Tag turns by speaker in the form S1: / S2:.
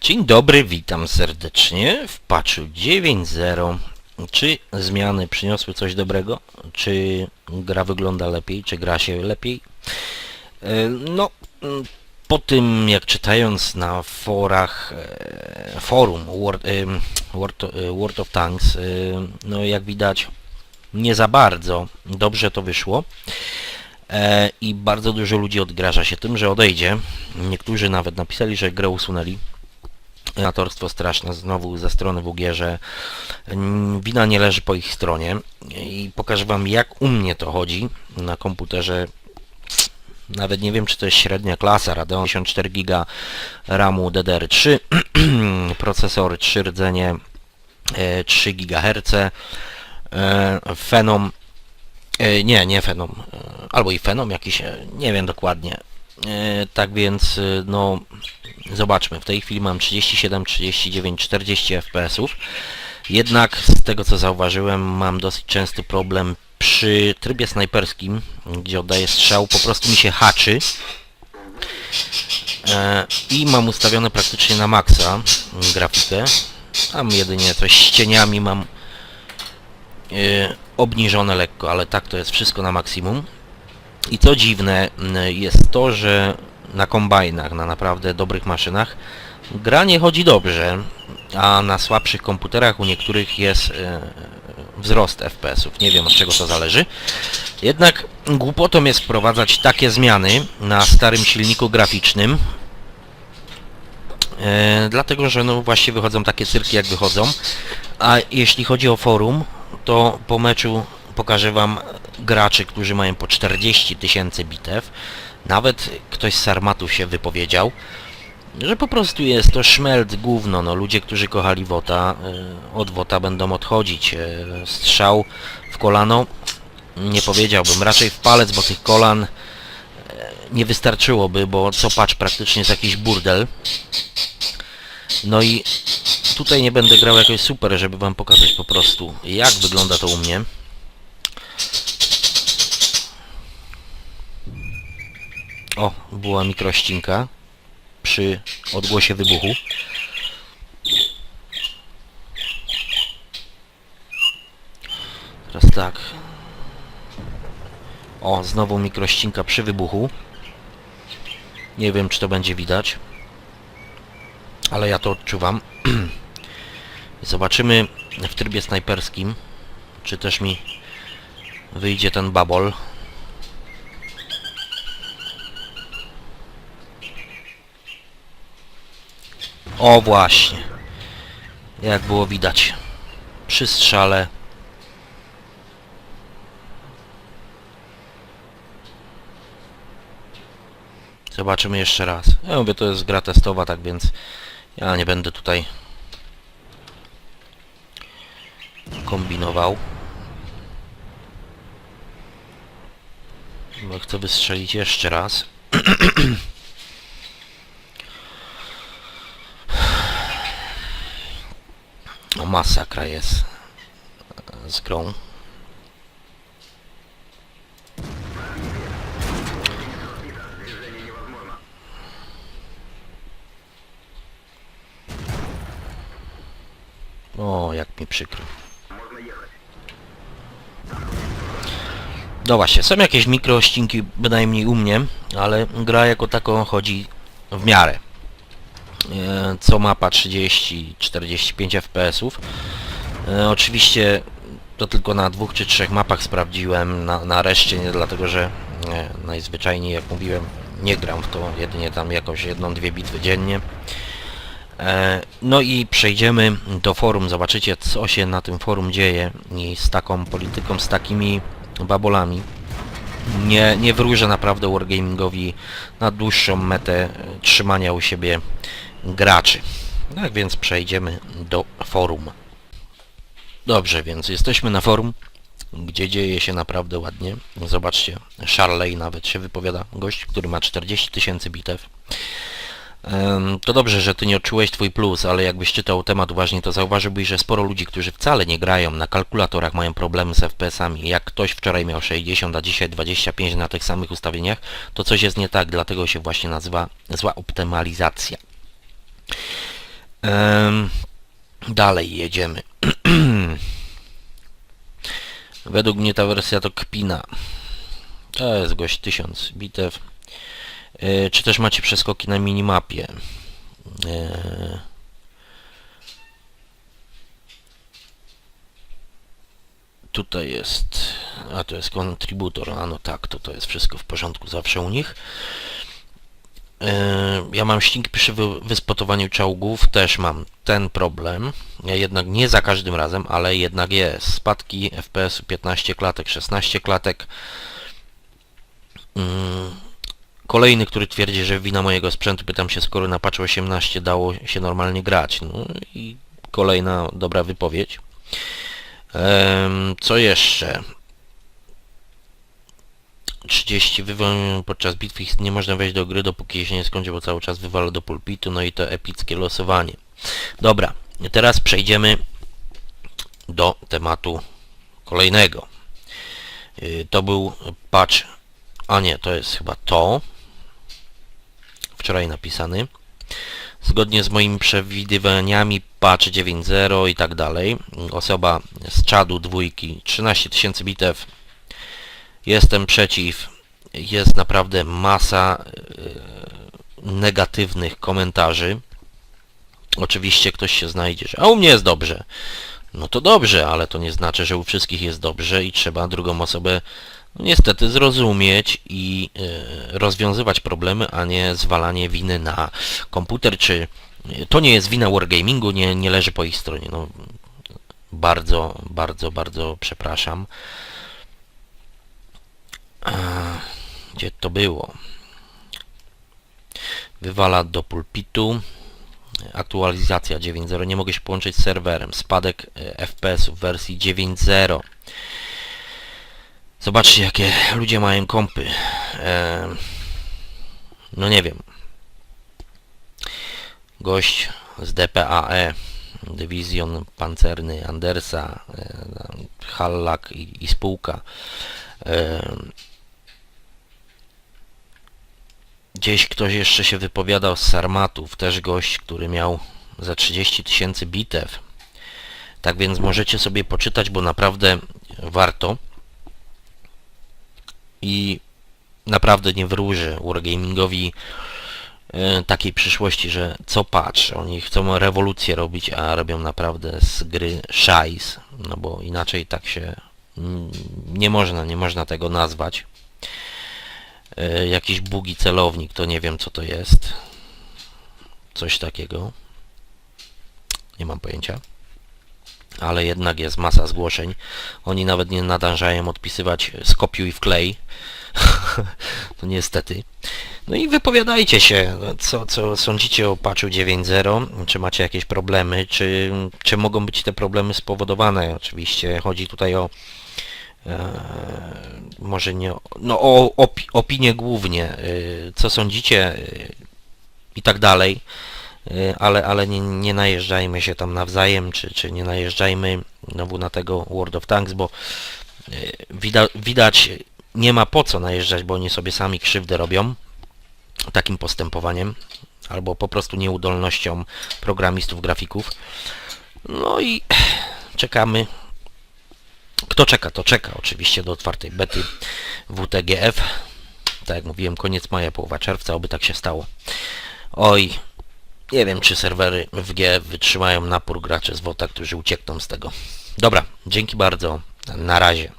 S1: Dzień dobry, witam serdecznie w patchu 9.0. Czy zmiany przyniosły coś dobrego? Czy gra wygląda lepiej? Czy gra się lepiej? E, No, mm, po tym jak czytając na forach, e, forum World, em, World, e, World of Tanks, e, no jak widać nie za bardzo dobrze to wyszło. E, I bardzo dużo ludzi odgraża się tym, że odejdzie. Niektórzy nawet napisali, że grę usunęli. Natorstwo straszne znowu ze strony WG, że mm, wina nie leży po ich stronie. I pokażę Wam jak u mnie to chodzi na komputerze. Nawet nie wiem czy to jest średnia klasa Radeon 64 GB RAMu DDR3, procesor 3 rdzenie e, 3 GHz, e, Phenom E, Nie, nie Fenom. e, Albo i Fenom jakiś, e, nie wiem dokładnie. E, Tak więc, e, no, zobaczmy. W tej chwili mam 37, 39, 40 FPS-ów. Jednak z tego co zauważyłem, mam dosyć częsty problem przy trybie snajperskim, gdzie oddaję strzał, po prostu mi się haczy. E, I mam ustawione praktycznie na maksa grafikę. Tam jedynie coś z cieniami mam e, obniżone lekko, ale tak to jest wszystko na maksimum. I co dziwne jest to, że na kombajnach, na naprawdę dobrych maszynach gra nie chodzi dobrze, a na słabszych komputerach u niektórych jest e, wzrost FPS-ów. Nie wiem od czego to zależy. Jednak głupotą jest wprowadzać takie zmiany na starym silniku graficznym, e, dlatego że no właśnie wychodzą takie cyrki jak wychodzą. A jeśli chodzi o forum, to po meczu pokażę Wam graczy, którzy mają po 40 tysięcy bitew. Nawet ktoś z Sarmatów się wypowiedział, że po prostu jest to szmelt gówno. No, ludzie, którzy kochali Wota, y, od Wota będą odchodzić. Y, Strzał w kolano nie powiedziałbym, raczej w palec, bo tych kolan y, nie wystarczyłoby, bo co patrz praktycznie jest jakiś burdel. No i tutaj nie będę grał jakoś super, żeby wam pokazać po prostu jak wygląda to u mnie. O, była mikrościnka przy odgłosie wybuchu. Teraz tak. O, znowu mikrościnka przy wybuchu. Nie wiem, czy to będzie widać ale ja to odczuwam. Zobaczymy w trybie snajperskim, czy też mi wyjdzie ten babol. O właśnie. Jak było widać. Przy strzale. Zobaczymy jeszcze raz. Ja mówię, to jest gra testowa, tak więc ja nie będę tutaj kombinował. Chcę wystrzelić jeszcze raz. O, masakra jest z grą. O, jak mi przykro. No właśnie, są jakieś mikrościnki, bynajmniej u mnie, ale gra jako taką chodzi w miarę. E, Co mapa 30-45 FPS-ów. E, Oczywiście to tylko na dwóch czy trzech mapach sprawdziłem, na, na reszcie nie, dlatego że e, najzwyczajniej jak mówiłem nie gram w to, jedynie tam jakoś jedną, dwie bitwy dziennie. E, No i przejdziemy do forum, zobaczycie co się na tym forum dzieje i z taką polityką, z takimi babolami. Nie, nie wróżę naprawdę Wargamingowi na dłuższą metę trzymania u siebie graczy. Tak więc przejdziemy do forum. Dobrze, więc jesteśmy na forum, gdzie dzieje się naprawdę ładnie. Zobaczcie, Charley nawet się wypowiada, gość, który ma 40 tysięcy bitew. To dobrze, że ty nie odczułeś twój plus, ale jakbyś czytał temat uważnie, to zauważyłbyś, że sporo ludzi, którzy wcale nie grają na kalkulatorach, mają problemy z FPS-ami. Jak ktoś wczoraj miał 60, a dzisiaj 25 na tych samych ustawieniach, to coś jest nie tak, dlatego się właśnie nazywa zła optymalizacja. Dalej jedziemy. Według mnie ta wersja to kpina. To jest gość 1000 bitew. E, czy też macie przeskoki na minimapie? E, tutaj jest... A to jest kontrybutor. A no tak, to to jest wszystko w porządku zawsze u nich. E, Ja mam ścig przy wy- wyspotowaniu czołgów, też mam ten problem. Ja jednak nie za każdym razem, ale jednak jest. Spadki FPS 15 klatek, 16 klatek. Mm, Kolejny, który twierdzi, że wina mojego sprzętu, pytam się, skoro na patch 18 dało się normalnie grać. No i kolejna dobra wypowiedź. Em, Co jeszcze? 30 wywal podczas bitwy nie można wejść do gry, dopóki się nie skończy, bo cały czas wywala do pulpitu, no i to epickie losowanie. Dobra, teraz przejdziemy do tematu kolejnego. Y, To był patch, a nie, to jest chyba to, wczoraj napisany. Zgodnie z moimi przewidywaniami patch 9.0 i tak dalej. Osoba z czadu dwójki 13 tysięcy bitew Jestem przeciw. Jest naprawdę masa e, negatywnych komentarzy. Oczywiście ktoś się znajdzie, że a u mnie jest dobrze. No to dobrze, ale to nie znaczy, że u wszystkich jest dobrze i trzeba drugą osobę no, niestety zrozumieć i e, rozwiązywać problemy, a nie zwalanie winy na komputer, czy to nie jest wina Wargamingu, nie, nie leży po ich stronie. No, bardzo, bardzo, bardzo przepraszam. Gdzie to było? Wywala do pulpitu. Aktualizacja 9.0. Nie mogę się połączyć z serwerem. Spadek e, FPS w wersji 9.0. Zobaczcie, jakie ludzie mają kompy. E, no nie wiem. Gość z DPAE, dywizjon pancerny Andersa, e, Hallak i, i spółka. E, Gdzieś ktoś jeszcze się wypowiadał z Sarmatów, też gość, który miał za 30 tysięcy bitew. Tak więc możecie sobie poczytać, bo naprawdę warto. I naprawdę nie wróży Wargamingowi e, takiej przyszłości, że co patrz, oni chcą rewolucję robić, a robią naprawdę z gry szajs, no bo inaczej tak się nie można, nie można tego nazwać. E, jakiś bugi celownik, to nie wiem co to jest. Coś takiego. Nie mam pojęcia. Ale jednak jest masa zgłoszeń. Oni nawet nie nadążają odpisywać skopiuj wklej. to niestety. No i wypowiadajcie się, co, co sądzicie o patchu 9.0, czy macie jakieś problemy, czy, czy mogą być te problemy spowodowane. Oczywiście chodzi tutaj o może nie, no o opi opinię głównie, y, co sądzicie y, i tak dalej, ale, ale nie, nie najeżdżajmy się tam nawzajem, czy, czy nie najeżdżajmy znowu na tego World of Tanks, bo wida widać, nie ma po co najeżdżać, bo oni sobie sami krzywdę robią takim postępowaniem, albo po prostu nieudolnością programistów, grafików. No i czekamy kto czeka, to czeka oczywiście do otwartej bety WTGF. Tak jak mówiłem, koniec maja, połowa czerwca, oby tak się stało. Oj, nie wiem czy serwery w G wytrzymają napór graczy z WOTA, którzy uciekną z tego. Dobra, dzięki bardzo, na razie.